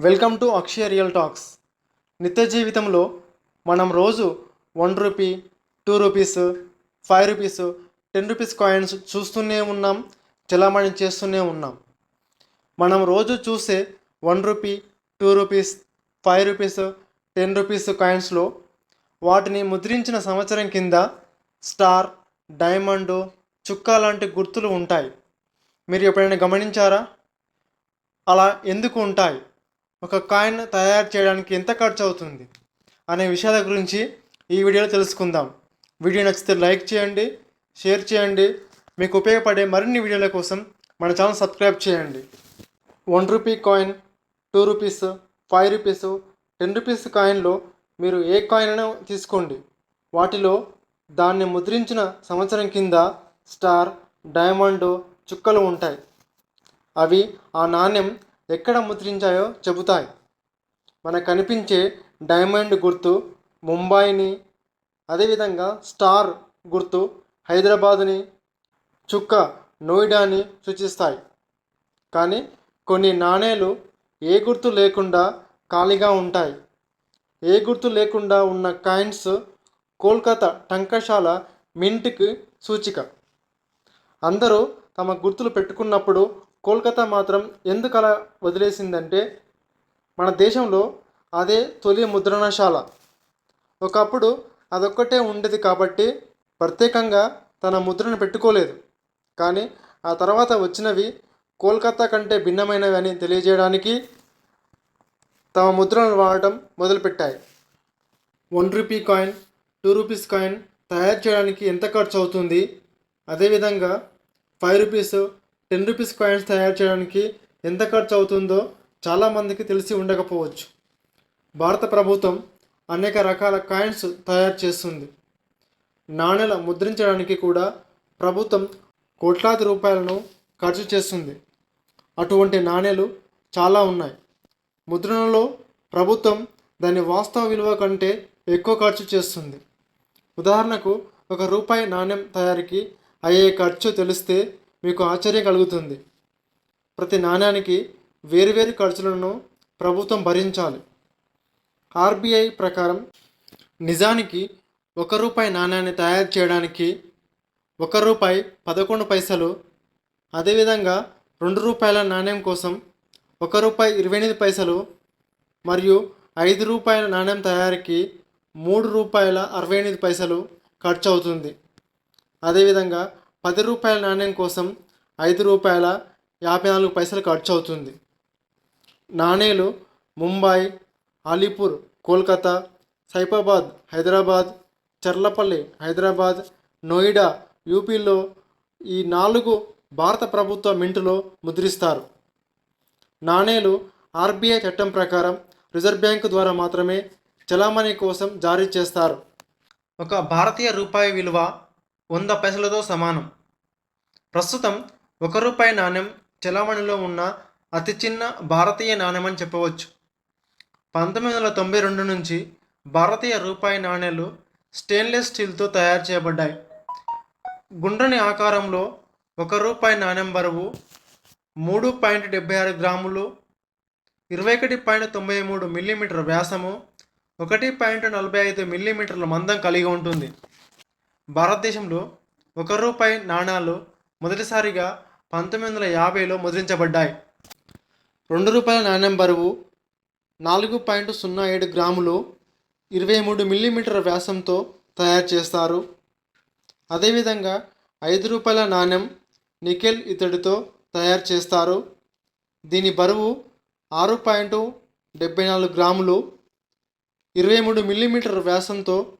Welcome to Akshaya real talks. నిత్య జీవితంలో మనం రోజు one rupee two rupees five rupees ten rupees coins చూస్తూనే ఉన్నాం చలామణి చేస్తూనే ఉన్నాం. మనం రోజు చూసే one rupee two rupees five rupees ten rupees కాయిన్స్లో వాటిని ముద్రించిన సంవత్సరం కింద స్టార్ డైమండ్ చుక్క లాంటి గుర్తులు ఉంటాయి. మీరు ఎప్పుడైనా గమనించారా? అలా ఎందుకు ఉంటాయి? ఒక కాయిన్ తయారు చేయడానికి ఎంత ఖర్చు అవుతుంది అనే విషయాల గురించి ఈ వీడియోలో తెలుసుకుందాం. వీడియో నచ్చితే లైక్ చేయండి షేర్ చేయండి. మీకు ఉపయోగపడే మరిన్ని వీడియోల కోసం మన ఛానల్ సబ్స్క్రైబ్ చేయండి. One rupee coin two rupees five rupees ten rupees కాయిన్లో మీరు ఏ కాయిన్ అయినా తీసుకోండి. వాటిలో దాన్ని ముద్రించిన సంవత్సరం కింద స్టార్ డైమండ్ చుక్కలు ఉంటాయి. అవి ఆ నాణ్యం ఎక్కడ ముద్రించాయో చెబుతాయి. మనకు కనిపించే డైమండ్ గుర్తు ముంబైని అదేవిధంగా స్టార్ గుర్తు హైదరాబాదుని చుక్క నోయిడాని సూచిస్తాయి. కానీ కొన్ని నాణేలు ఏ గుర్తు లేకుండా ఖాళీగా ఉంటాయి. ఏ గుర్తు లేకుండా ఉన్న కాయిన్స్ కోల్కతా టంకశాల మింట్కి సూచిక. అందరూ తమ గుర్తులు పెట్టుకున్నప్పుడు కోల్కతా మాత్రం ఎందుకు అలా వదిలేసిందంటే మన దేశంలో అదే తొలి ముద్రణశాల. ఒకప్పుడు అదొక్కటే ఉండేది కాబట్టి ప్రత్యేకంగా తన ముద్రను పెట్టుకోలేదు. కానీ ఆ తర్వాత వచ్చినవి కోల్కతా కంటే భిన్నమైనవి అని తెలియజేయడానికి తమ ముద్రలను వాడటం మొదలుపెట్టాయి. One rupee coin two rupees coin తయారు చేయడానికి ఎంత ఖర్చు అవుతుంది? అదేవిధంగా five rupees ten rupees coins తయారు చేయడానికి ఎంత ఖర్చు అవుతుందో చాలామందికి తెలిసి ఉండకపోవచ్చు. భారత ప్రభుత్వం అనేక రకాల కాయిన్స్ తయారు చేస్తుంది. నాణేల ముద్రించడానికి కూడా ప్రభుత్వం కోట్లాది రూపాయలను ఖర్చు చేస్తుంది. అటువంటి నాణేలు చాలా ఉన్నాయి. ముద్రణలో ప్రభుత్వం దాని వాస్తవ విలువ కంటే ఎక్కువ ఖర్చు చేస్తుంది. ఉదాహరణకు ఒక రూపాయి నాణ్యం తయారీకి అయ్యే ఖర్చు తెలిస్తే మీకు ఆశ్చర్యం కలుగుతుంది. ప్రతి నాణ్యానికి వేరువేరు ఖర్చులను ప్రభుత్వం భరించాలి. ఆర్బీఐ ప్రకారం నిజానికి ఒక రూపాయి నాణ్యాన్ని తయారు చేయడానికి ఒక రూపాయి పదకొండు పైసలు అదేవిధంగా రెండు రూపాయల నాణ్యం కోసం ఒక రూపాయి ఇరవై ఎనిమిది పైసలు మరియు ఐదు రూపాయల నాణ్యం తయారీకి మూడు రూపాయల అరవై ఎనిమిది పైసలు ఖర్చు అవుతుంది అదేవిధంగా పది రూపాయల నాణ్యం కోసం ఐదు రూపాయల యాభై నాలుగు పైసలు ఖర్చు అవుతుంది నాణేలు ముంబై అలీపూర్ కోల్కతా సైఫాబాద్ హైదరాబాద్ చర్లపల్లి హైదరాబాద్ నోయిడా యూపీలో ఈ నాలుగు భారత ప్రభుత్వ మింటులో ముద్రిస్తారు. నాణేలు ఆర్బీఐ చట్టం ప్రకారం రిజర్వ్ బ్యాంకు ద్వారా మాత్రమే చలామణి కోసం జారీ చేస్తారు. ఒక భారతీయ రూపాయి విలువ వంద పైసలతో సమానం. ప్రస్తుతం ఒక రూపాయి నాణ్యం చలామణిలో ఉన్న అతి చిన్న భారతీయ నాణ్యం అని చెప్పవచ్చు. పంతొమ్మిది వందల తొంభై రెండు నుంచి భారతీయ రూపాయి నాణేలు స్టెయిన్లెస్ స్టీల్తో తయారు చేయబడ్డాయి. గుండ్రని ఆకారంలో ఒక రూపాయి నాణ్యం బరువు మూడు పాయింట్ డెబ్బై ఆరు గ్రాములు ఇరవై ఒకటి పాయింట్ తొంభై మూడు మిల్లీమీటర్ వ్యాసము ఒకటి పాయింట్ నలభై ఐదు మిల్లీమీటర్ల మందం కలిగి ఉంటుంది. భారతదేశంలో ఒక రూపాయి నాణాలు మొదటిసారిగా పంతొమ్మిది వందల యాభైలో ముద్రించబడ్డాయి. రెండు రూపాయల నాణ్యం బరువు నాలుగు పాయింట్ సున్నా ఏడు గ్రాములు ఇరవై మూడు మిల్లీమీటర్ వ్యాసంతో తయారు చేస్తారు. అదేవిధంగా ఐదు రూపాయల నాణ్యం నికెల్ ఇతడితో తయారు చేస్తారు. దీని బరువు ఆరు పాయింట్ డెబ్బై నాలుగు గ్రాములు ఇరవై మూడు మిల్లీమీటర్ వ్యాసంతో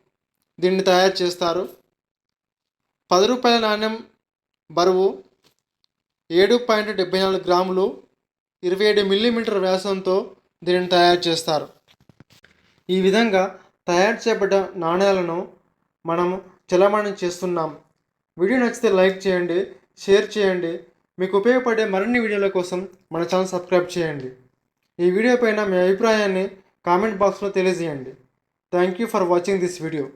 దీన్ని తయారు చేస్తారు. పది రూపాయల నాణ్యం బరువు ఏడు పాయింట్ డెబ్బై నాలుగు గ్రాములు ఇరవై ఏడు మిల్లీమీటర్ వ్యాసంతో దీనిని తయారు చేస్తారు. ఈ విధంగా తయారు చేయబడ్డ నాణ్యాలను మనం చలమణం చేస్తున్నాం. వీడియో నచ్చితే లైక్ చేయండి షేర్ చేయండి. మీకు ఉపయోగపడే మరిన్ని వీడియోల కోసం మన ఛానల్ సబ్స్క్రైబ్ చేయండి. ఈ వీడియో పైన మీ అభిప్రాయాన్ని కామెంట్ బాక్స్లో తెలియజేయండి. Thank you for watching this video.